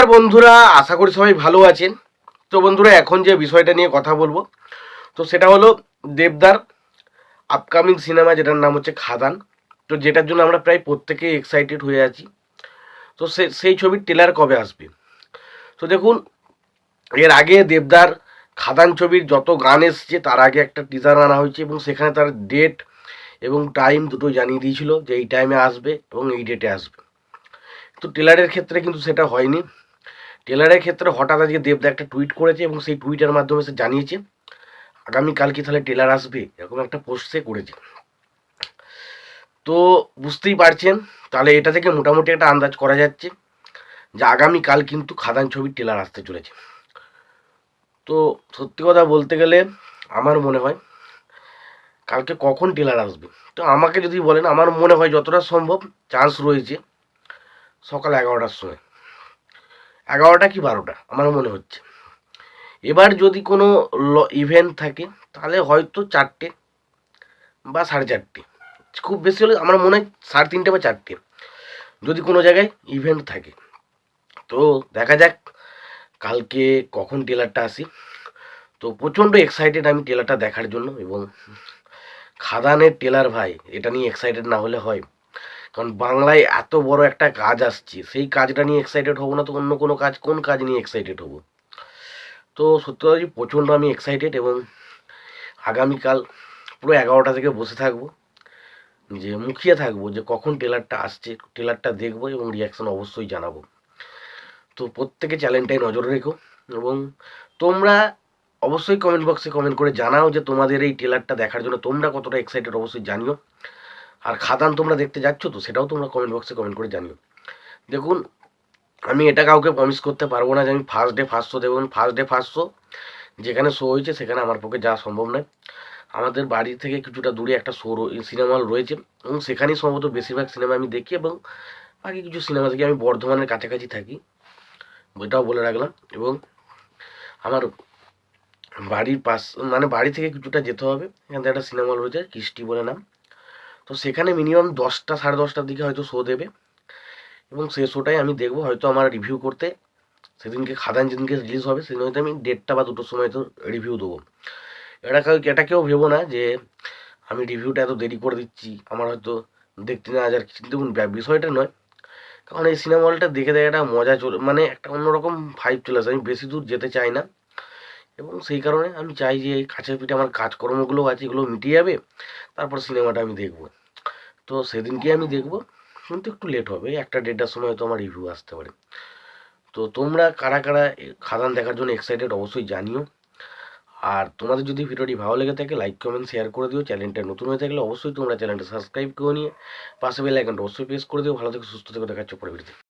নমস্কার বন্ধুরা, আশা করি সবাই ভালো আছেন। তো বন্ধুরা, এখন যে বিষয়টা নিয়ে কথা বলব, তো সেটা হলো দেবদার আপকামিং সিনেমা যেটার নাম হচ্ছে খাদান। তো যেটার জন্য আমরা প্রায় প্রত্যেকেই এক্সাইটেড হয়ে আছি। তো সে, সেই ছবির টেলার কবে আসবে? তো দেখুন, এর আগে দেবদার খাদান ছবির যত গান এসছে, তার আগে একটা টিজার আনা হয়েছে এবং সেখানে তার ডেট এবং টাইম দুটো জানিয়ে দিয়েছিল যে এই টাইমে আসবে এবং এই ডেটে আসবে। তো টেলারের ক্ষেত্রে কিন্তু সেটা হয়নি। টেলারের ক্ষেত্রে হঠাৎ আজকে দেবদা একটা টুইট করেছে এবং সেই টুইটের মাধ্যমে সে জানিয়েছে আগামীকাল কি তাহলে টেলার আসবে। এরকম একটা পোস্ট সে করেছে। তো বুঝতেই পারছেন, তাহলে এটা থেকে মোটামুটি একটা আন্দাজ করা যাচ্ছে যে আগামীকাল কিন্তু খাদান ছবির টেলার আসতে চলেছে। তো সত্যি কথা বলতে গেলে আমার মনে হয় কালকে কখন টেলার আসবে? তো আমাকে যদি বলেন, আমার মনে হয় যতটা সম্ভব চান্স রয়েছে সকাল এগারোটার সময়। এগারোটা কি বারোটা, আমার মনে হচ্ছে। এবার যদি কোনো ইভেন্ট থাকে, তাহলে হয়তো চারটে বা সাড়ে চারটে। খুব বেশি হলে আমার মনে হয় সাড়ে তিনটে বা চারটে, যদি কোনো জায়গায় ইভেন্ট থাকে। তো দেখা যাক কালকে কখন টেলারটা আসি। তো প্রচণ্ড এক্সাইটেড আমি টেলারটা দেখার জন্য এবং খাদানের টেলার ভাই, এটা নিয়ে এক্সাইটেড না হলে হয়। কারণ বাংলায় এত বড় একটা কাজ আসছে, সেই কাজটা নিয়ে এক্সাইটেড হব না তো অন্য কোনো কাজ, কোন কাজ নিয়ে এক্সাইটেড হব? তো সত্যি কথা প্রচণ্ড আমি এক্সাইটেড এবং আগামীকাল পুরো এগারোটা থেকে বসে থাকব যে মুখিয়ে থাকব যে কখন টেলারটা আসছে টেলারটা দেখব এবং রিয়াকশান অবশ্যই জানাব। তো প্রত্যেকে চ্যানেলটাই নজর রেখো এবং তোমরা অবশ্যই কমেন্ট বক্সে কমেন্ট করে জানাও যে তোমাদের এই টেলারটা দেখার জন্য তোমরা কতটা এক্সাইটেড অবশ্যই জানিও। আর খাদান তোমরা দেখতে যাচ্ছ তো, সেটাও তোমরা কমেন্ট বক্সে কমেন্ট করে জানিও। দেখুন, আমি এটা কাউকে প্রমিস করতে পারব না যে আমি ফার্স্ট ডে ফার্স্ট শো দেবো। ফার্স্ট ডে ফার্স্ট শো যেখানে শো হয়েছে, সেখানে আমার পক্ষে যাওয়া সম্ভব নয়। আমাদের বাড়ি থেকে কিছুটা দূরে একটা শো সিনেমা হল রয়েছে। এবং সেখানেই সম্ভবত বেশিরভাগ সিনেমা আমি দেখি এবং বাকি কিছু সিনেমা দেখি আমি বর্ধমানের কাছাকাছি থাকি। ওইটাও বলে রাখলাম। এবং আমার বাড়ির পাশ মানে বাড়ি থেকে কিছুটা যেতে হবে। এখান থেকে একটা সিনেমা হল রয়েছে, কৃষ্টি বলে নাম। তো সেখানে মিনিমাম দশটা, সাড়ে দশটার দিকে হয়তো শো দেবে। এবং সে শোটাই আমি দেখব, হয়তো আমার রিভিউ করতে। সেদিনকে, খাদান যেদিনকে রিলিজ হবে, সেদিন হয়তো আমি দেড়টা বা দুটোর সময় তো রিভিউ দেবো। এটা এটা কেউ ভেবো না যে, আমি রিভিউটা এত দেরি করে দিচ্ছি, আমার হয়তো দেখতে না যার কিন্তু বিষয়টা নয়। কারণ এই সিনেমা হলটা দেখে দেখে একটা মজা চলে মানে একটা অন্যরকম ফাইভ চলে আসে। আমি বেশি দূর যেতে চাই না। এবং সেই কারণে আমি চাই যে, এই কাছের পিঠে আমার কাজকর্মগুলো আছে, এগুলো মিটিয়ে যাবে। তারপর সিনেমাটা আমি দেখব। তো সেদিনকে আমি দেখব, কিন্তু একটু লেট হবে একটা দেড়টার সময় তো আমার রিভিউ আসতে পারে। তো তোমরা কারা কারা খাদান দেখার জন্য এক্সাইটেড অবশ্যই জানিও। আর তোমাদের যদি ভিডিওটি ভালো লেগে থাকে লাইক কমেন্ট শেয়ার করে দিও। চ্যানেলটা নতুন হয়ে থাকলে অবশ্যই তোমরা চ্যানেলটা সাবস্ক্রাইব করে নিয়ে পাশে বেল আইকনটা অবশ্যই প্রেস করে দিও। ভালো থেকে, সুস্থ থেকে দেখাচ্ছ পরে ভিডিওতে